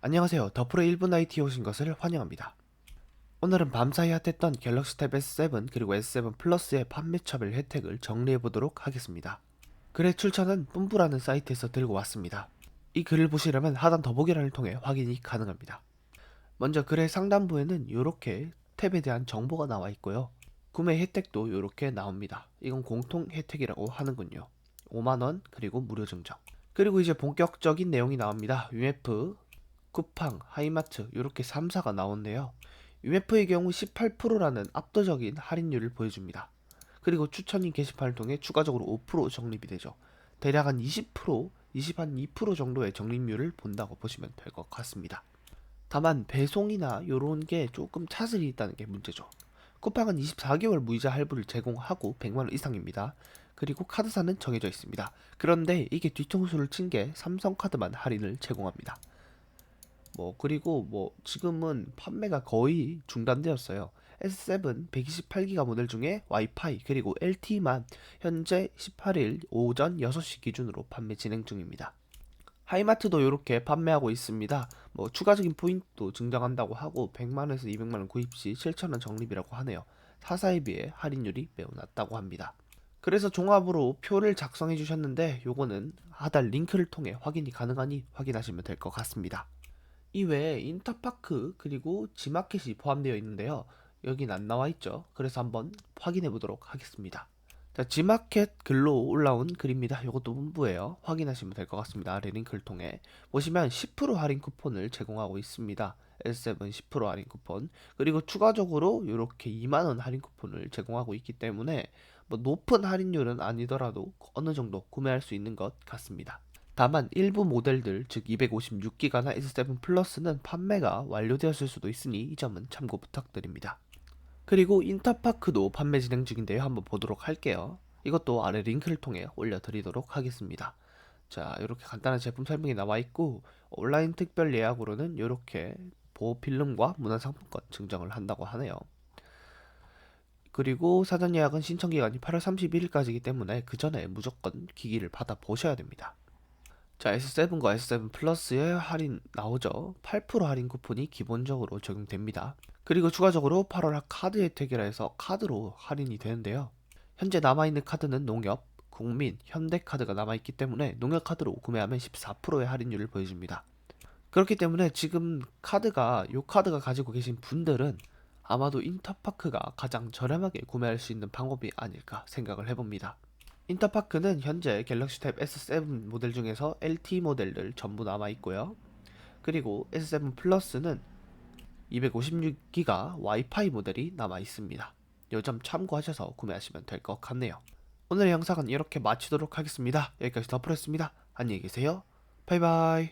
안녕하세요. 더프로 1분 IT에 오신 것을 환영합니다. 오늘은 밤사이 핫했던 갤럭시 탭 S7 그리고 S7 플러스의 판매처별 혜택을 정리해 보도록 하겠습니다. 글의 출처는 뿜뿌라는 사이트에서 들고 왔습니다. 이 글을 보시려면 하단 더보기란을 통해 확인이 가능합니다. 먼저 글의 상단부에는 이렇게 탭에 대한 정보가 나와 있고요. 구매 혜택도 이렇게 나옵니다. 이건 공통 혜택이라고 하는군요. 5만원 그리고 무료 증정. 그리고 이제 본격적인 내용이 나옵니다. UMF, 쿠팡, 하이마트 이렇게 3사가 나오는데요. UMF의 경우 18%라는 압도적인 할인율을 보여줍니다. 그리고 추천인 게시판을 통해 추가적으로 5% 적립이 되죠. 대략 한 20%, 20한 2% 정도의 적립률을 본다고 보시면 될 것 같습니다. 다만 배송이나 이런 게 조금 차질이 있다는 게 문제죠. 쿠팡은 24개월 무이자 할부를 제공하고 100만원 이상입니다. 그리고 카드사는 정해져 있습니다. 그런데 이게 뒤통수를 친 게 삼성카드만 할인을 제공합니다. 뭐 그리고 뭐 지금은 판매가 거의 중단되었어요. S7 128기가 모델 중에 와이파이 그리고 LTE만 현재 18일 오전 6시 기준으로 판매 진행 중입니다. 하이마트도 이렇게 판매하고 있습니다. 뭐 추가적인 포인트도 증정한다고 하고 100만원에서 200만원 구입 시 7,000원 적립이라고 하네요. 타사에 비해 할인율이 매우 낮다고 합니다. 그래서 종합으로 표를 작성해 주셨는데 요거는 하단 링크를 통해 확인이 가능하니 확인하시면 될 것 같습니다. 이외에 인터파크 그리고 지마켓이 포함되어 있는데요. 여긴 안 나와 있죠. 그래서 한번 확인해 보도록 하겠습니다. 자, 지마켓 글로 올라온 글입니다. 이것도 문부예요. 확인하시면 될 것 같습니다. 아래 링크를 통해 보시면 10% 할인 쿠폰을 제공하고 있습니다. S7 10% 할인 쿠폰 그리고 추가적으로 이렇게 2만 원 할인 쿠폰을 제공하고 있기 때문에 뭐 높은 할인율은 아니더라도 어느 정도 구매할 수 있는 것 같습니다. 다만 일부 모델들 즉 256기가나 S7 플러스는 판매가 완료되었을 수도 있으니 이 점은 참고 부탁드립니다. 그리고 인터파크도 판매 진행 중인데요. 한번 보도록 할게요. 이것도 아래 링크를 통해 올려드리도록 하겠습니다. 자, 이렇게 간단한 제품 설명이 나와 있고 온라인 특별 예약으로는 이렇게 보호 필름과 문화상품권 증정을 한다고 하네요. 그리고 사전 예약은 신청 기간이 8월 31일까지이기 때문에 그 전에 무조건 기기를 받아 보셔야 됩니다. 자, S7과 S7 플러스의 할인 나오죠. 8% 할인 쿠폰이 기본적으로 적용됩니다. 그리고 추가적으로 8월 카드 혜택이라 해서 카드로 할인이 되는데요. 현재 남아있는 카드는 농협, 국민, 현대카드가 남아있기 때문에 농협카드로 구매하면 14%의 할인율을 보여줍니다. 그렇기 때문에 지금 카드가 요 카드가 가지고 계신 분들은 아마도 인터파크가 가장 저렴하게 구매할 수 있는 방법이 아닐까 생각을 해봅니다. 인터파크는 현재 갤럭시 탭 S7 모델 중에서 LTE 모델들 전부 남아 있고요. 그리고 S7 플러스는 256기가 와이파이 모델이 남아 있습니다. 요 점 참고하셔서 구매하시면 될 것 같네요. 오늘의 영상은 이렇게 마치도록 하겠습니다. 여기까지 더프렸습니다. 안녕히 계세요. 바이바이.